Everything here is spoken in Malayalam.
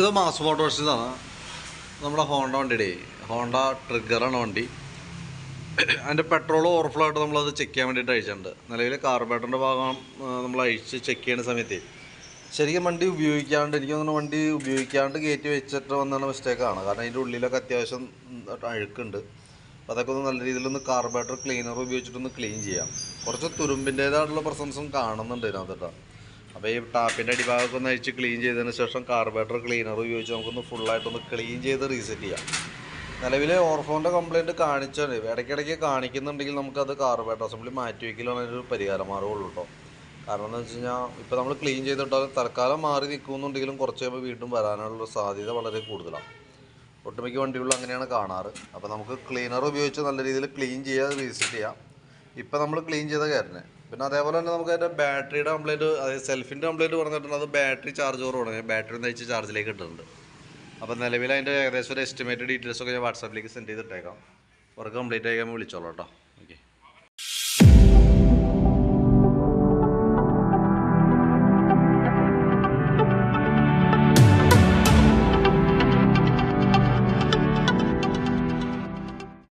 ഇത് മാസ് മോട്ടോഴ്സിന്നാണ് നമ്മുടെ ഹോണ്ട വണ്ടിയുടെ ഹോണ്ട ട്രിഗറാണ് വണ്ടി. അതിന്റെ പെട്രോൾ ഓവർഫ്ലോ ആയിട്ട് നമ്മളത് ചെക്ക് ചെയ്യാൻ വേണ്ടിയിട്ട് അയച്ചിട്ടുണ്ട്. നിലവിൽ കാർബേറ്ററിന്റെ ഭാഗം നമ്മൾ അഴിച്ച് ചെക്ക് ചെയ്യുന്ന സമയത്ത്. ശരിക്കും വണ്ടി ഉപയോഗിക്കാണ്ട് എനിക്ക് തോന്നുന്നു വണ്ടി ഉപയോഗിക്കാണ്ട് കയറ്റി വെച്ചിട്ട് വന്നാണ് മിസ്റ്റേക്കാണ് കാരണം അതിന്റെ ഉള്ളിലൊക്കെ അത്യാവശ്യം അഴുക്കുണ്ട്. അപ്പോൾ അതൊക്കെ ഒന്ന് നല്ല രീതിയിലൊന്ന് കാർബേറ്റർ ക്ലീനർ ഉപയോഗിച്ചിട്ടൊന്ന് ക്ലീൻ ചെയ്യാം. കുറച്ച് തുരുമ്പിന്റേതായിട്ടുള്ള പ്രസൻസും കാണുന്നുണ്ട് ഇതിനകത്ത് കേട്ടോ. അപ്പോൾ ഈ ടാപ്പിന്റെ അടിഭാഗമൊക്കെ ഒന്ന് അഴിച്ച് ക്ലീൻ ചെയ്തതിന് ശേഷം കാർബേറ്റർ ക്ലീനർ ഉപയോഗിച്ച് നമുക്കൊന്ന് ഫുള്ളായിട്ടൊന്ന് ക്ലീൻ ചെയ്ത് റീസെറ്റ് ചെയ്യാം. നിലവിൽ ഓർഫോണിന്റെ കംപ്ലയിന്റ് കാണിച്ചാണ്. ഇടയ്ക്കിടയ്ക്ക് കാണിക്കുന്നുണ്ടെങ്കിൽ നമുക്കത് കാർബേറ്റർ അസംബ്ലി മാറ്റി വയ്ക്കലാണ് ഒരു പരിഹാരം മാറുകയുള്ളൂ കേട്ടോ കാരണം എന്ന് വെച്ച് കഴിഞ്ഞാൽ ഇപ്പോൾ നമ്മൾ ക്ലീൻ ചെയ്തിട്ടാൽ തൽക്കാലം മാറി നിൽക്കുന്നുണ്ടെങ്കിലും കുറച്ച് കഴിയുമ്പോൾ വീണ്ടും വരാനുള്ള സാധ്യത വളരെ കൂടുതലാണ്. ഒട്ടുമിക്ക വണ്ടികളിലും അങ്ങനെയാണ് കാണാറ്. അപ്പോൾ നമുക്ക് ക്ലീനർ ഉപയോഗിച്ച് നല്ല രീതിയിൽ ക്ലീൻ ചെയ്യാതെ റീസെറ്റ് ചെയ്യാം. ഇപ്പോൾ നമ്മൾ ക്ലീൻ ചെയ്ത കയറിനെ പിന്നെ അതേപോലെ തന്നെ നമുക്ക് അതിന്റെ ബാറ്ററിയുടെ കംപ്ലൈന്റ് അതായത് സെൽഫിന്റെ കംപ്ലൈന്റ് പറഞ്ഞിട്ടുണ്ട്. അത് ബാറ്ററി ചാർജ് കുറവാണ്. ബാറ്ററി ഒന്ന് അയച്ച് ചാർജിലേക്ക് ഇട്ടിട്ടുണ്ട്. അപ്പോൾ നിലവിൽ അതിന്റെ ഏകദേശം ഒരു എസ്റ്റിമേറ്റഡ് ഡീറ്റെയിൽസ് ഒക്കെ ഞാൻ വാട്സാപ്പിലേക്ക് സെൻഡ് ചെയ്തിട്ടേക്കാം. വർക്ക് കംപ്ലീറ്റ് ആയി വിളിച്ചോളാം കേട്ടോ.